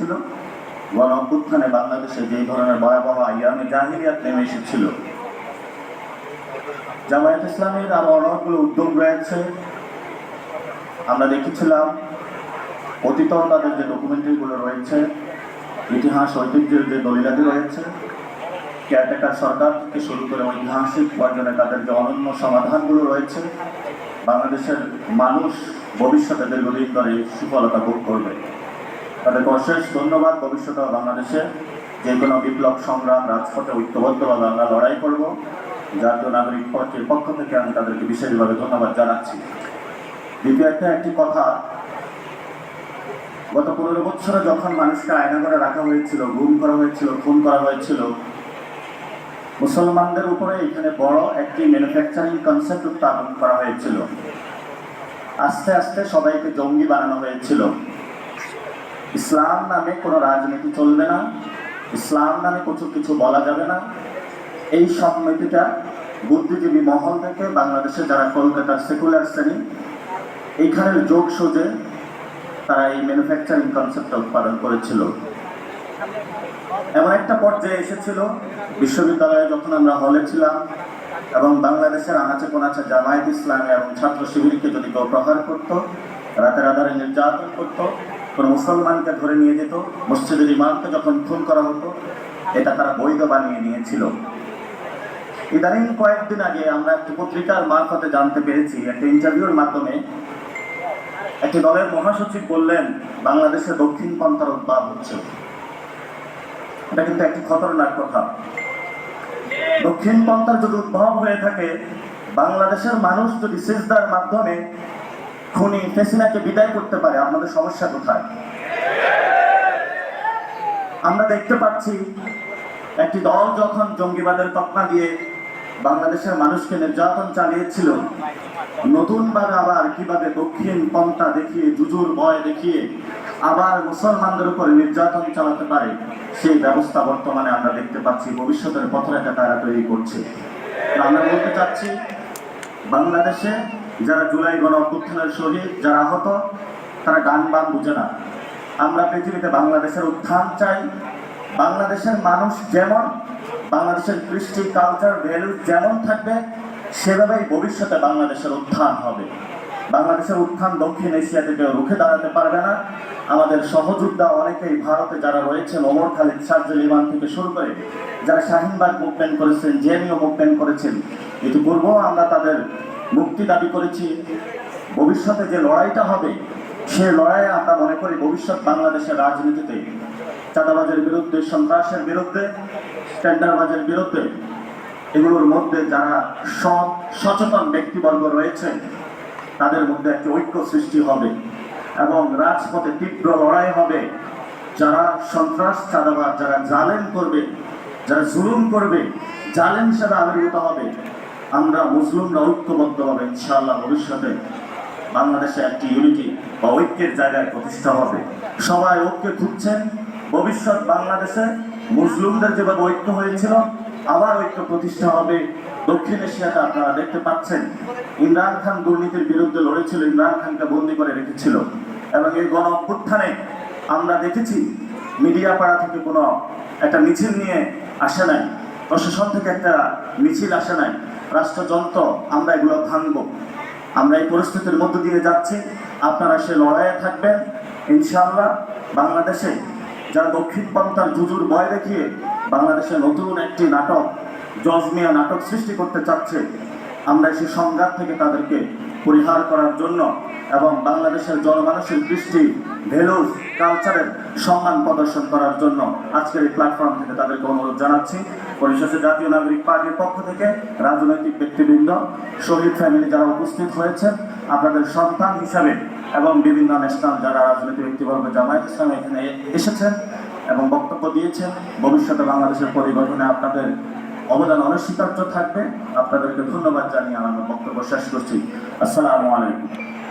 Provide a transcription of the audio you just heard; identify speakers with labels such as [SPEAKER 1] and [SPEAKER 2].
[SPEAKER 1] হয়েছিল গণ অভ্যুত্থানে বাংলাদেশে যে ধরনের ভয়াবহ আইয়ামে জাহিলিয়াত নেমে এসেছিল। জামায়াত ইসলামের আরও অনেকগুলো উদ্যোগ রয়েছে। আমরা দেখেছিলাম অতীত তাদের যে ডকুমেন্টারিগুলো রয়েছে, ইতিহাস, ঐতিহ্যের যে দলিলাদি রয়েছে কেয়ারটেকার সরকার থেকে শুরু করে ঐতিহাসিক পর্যটনে তাদের যে অনন্য সমাধানগুলো রয়েছে, বাংলাদেশের মানুষ ভবিষ্যতে দীর্ঘদিন ধরে সুফলতা ভোগ করবে। তাদেরকে অশেষ ধন্যবাদ। ভবিষ্যতে বাংলাদেশে যে কোনো বিপ্লব, সংগ্রাম, রাজপথে ঐক্যবদ্ধভাবে আমরা লড়াই করব জাতীয় নাগরিক পার্টির পক্ষ থেকে আমি তাদেরকে বিশেষভাবে ধন্যবাদ জানাচ্ছি। দ্বিতীয় একটা, একটি কথা। গত পনেরো বছরে যখন মানুষকে আয়না করে রাখা হয়েছিল, গুম করা হয়েছিল, খুন করা হয়েছিল, মুসলমানদের উপরে এখানে বড় একটি ম্যানুফ্যাকচারিং কনসেপ্ট উত্থাপন করা হয়েছিল। আস্তে আস্তে সবাইকে জঙ্গি বানানো হয়েছিল। ইসলাম নামে কোনো রাজনীতি চলবে না, ইসলাম নামে কিছু কিছু বলা যাবে না। এই সম্মতিটা বুদ্ধিজীবী মহল থেকে বাংলাদেশে যারা কলকাতার সেকুলার শ্রেণি এইখানের যোগ সোজে তারা এই ম্যানুফ্যাকচারিং কনসেপ্টটা উৎপাদন করেছিল। এমন একটা পর্যায়ে এসেছিল, বিশ্ববিদ্যালয়ে যখন আমরা হলে ছিলাম এবং বাংলাদেশের আনাচে কোনাচে জামায়াত ইসলামী এবং ছাত্র শিবিরকে যদি কেউ প্রহার করতো রাতে রাধারে নির্যাতন করতো কোনো মুসলমানকে ধরে নিয়ে যেত। মসজিদের ইমামকে যখন খুন করা হতো, এটা তারা বৈধ বানিয়ে নিয়েছিল। ইদানিং কয়েকদিন আগে আমরা একটি পত্রিকার মারফতে জানতে পেরেছি, একটা ইন্টারভিউর মাধ্যমে একটি দলের মহাসচিব বললেন বাংলাদেশে দক্ষিণ পন্থার উদ্ভাব হচ্ছে। এটা কিন্তু একটি খতরনাক কথা। দক্ষিণ পন্থার যদি উদ্ভব হয়ে থাকে, বাংলাদেশের মানুষ যদি সেজদার মাধ্যমে খুনি ফেসিনাকে বিদায় করতে পারে, আপনাদের সমস্যা কোথায়? আমরা দেখতে পাচ্ছি একটি দল যখন জঙ্গিবাদের তকমা দিয়ে বাংলাদেশের মানুষকে নির্যাতন চালিয়েছিল, নতুনভাবে আবার কীভাবে দক্ষিণ পন্থা দেখিয়ে, জুজুর ভয় দেখিয়ে আবার মুসলমানদের উপরে নির্যাতন চালাতে পারে, সেই ব্যবস্থা বর্তমানে আমরা দেখতে পাচ্ছি, ভবিষ্যতের পথরেখা তারা তৈরি করছে। আমরা বলতে চাচ্ছি, বাংলাদেশে যারা জুলাই গণ অভ্যুত্থানের শহীদ, যারা আহত, তারা গান বান বুঝে না। আমরা পৃথিবীতে বাংলাদেশের উত্থান চাই। বাংলাদেশের মানুষ যেমন, বাংলাদেশের কৃষ্টি কালচার ভ্যালু যেমন থাকবে, সেভাবেই ভবিষ্যতে বাংলাদেশের উত্থান হবে। বাংলাদেশের উত্থান দক্ষিণ এশিয়া থেকে রুখে দাঁড়াতে পারবে না। আমাদের সহযোদ্ধা অনেকেই ভারতে যারা রয়েছেন ওমর খালিদ সার্জুল ইমান থেকে শুরু করে যারা শাহিনবাগ মুভমেন্ট করেছেন জেএনইউ মুভমেন্ট করেছেন, ইতিপূর্বেও আমরা তাদের মুক্তি দাবি করেছি। ভবিষ্যতে যে লড়াইটা হবে, সে লড়াইয়ে আমরা মনে করি ভবিষ্যৎ বাংলাদেশের রাজনীতিতে, চাঁদাবাজের বিরুদ্ধে, সন্ত্রাসের বিরুদ্ধে, টেন্ডারবাজের বিরুদ্ধে, এগুলোর মধ্যে যারা সৎ, সচেতন ব্যক্তিবর্গ রয়েছে, তাদের মধ্যে একটি ঐক্য সৃষ্টি হবে এবং রাজপথে তীব্র লড়াই হবে। যারা সন্ত্রাস, চাঁদাবাজ, যারা জালেম করবে, যারা জুলুম করবে, জালেম হিসাবে আবির্ভূত হবে। আমরা মুসলিমরা ঐক্যবদ্ধ হবে ইনশাআল্লাহ ভবিষ্যতে বাংলাদেশে একটি ইউনিটি বা ঐক্যের জায়গায় প্রতিষ্ঠা হবে। সবাই ঐক্যে খুঁজছেন, ভবিষ্যৎ বাংলাদেশে মুসলিমদের যেভাবে ঐক্য হয়েছিল, আবার ঐক্য প্রতিষ্ঠা হবে। দক্ষিণ এশিয়াতে আপনারা দেখতে পাচ্ছেন, ইমরান খান দুর্নীতির বিরুদ্ধে লড়েছিল, ইমরান খানকে বন্দি করে রেখেছিল। এবং এই গণ অভ্যুত্থানে আমরা দেখেছি, মিডিয়া পাড়া থেকে কোনো একটা মিছিল নিয়ে আসে নাই, প্রশাসন থেকে একটা মিছিল আসে নাই। রাষ্ট্রযন্ত্র, আমরা এগুলো ভাঙব। আমরা এই পরিস্থিতির মধ্য দিয়ে যাচ্ছি। আপনারা সে লড়াইয়ে থাকবেন। ইনশাআল্লাহ বাংলাদেশে যারা দক্ষিণ পন্থার জুজুর ভয় দেখিয়ে বাংলাদেশে নতুন একটি নাটক, জজমিয়া নাটক সৃষ্টি করতে চাচ্ছে, আমরা সে সংঘাত থেকে তাদেরকে পরিহার করার জন্য এবং বাংলাদেশের জনমানুষের দৃষ্টি ভ্যালুজ কালচারের সম্মান প্রদর্শন করার জন্য আজকের এই প্ল্যাটফর্ম থেকে তাদেরকে অনুরোধ জানাচ্ছি। পরিশেষে জাতীয় নাগরিক পার্টির পক্ষ থেকে রাজনৈতিক ব্যক্তিবৃন্দ, শহীদ ফ্যামিলি যারা উপস্থিত হয়েছেন, আপনাদের সন্তান হিসাবে এবং বিভিন্ন ন্যাশনাল যারা রাজনৈতিক ব্যক্তিবর্গ, জামায়াত ইসলাম এখানে এসেছেন এবং বক্তব্য দিয়েছেন, ভবিষ্যতে বাংলাদেশের পরিগঠনে আপনাদের অবদান অনস্বীকার্য থাকবে। আপনাদেরকে ধন্যবাদ জানিয়ে আমার বক্তব্য শেষ করছি। আসসালামু আলাইকুম।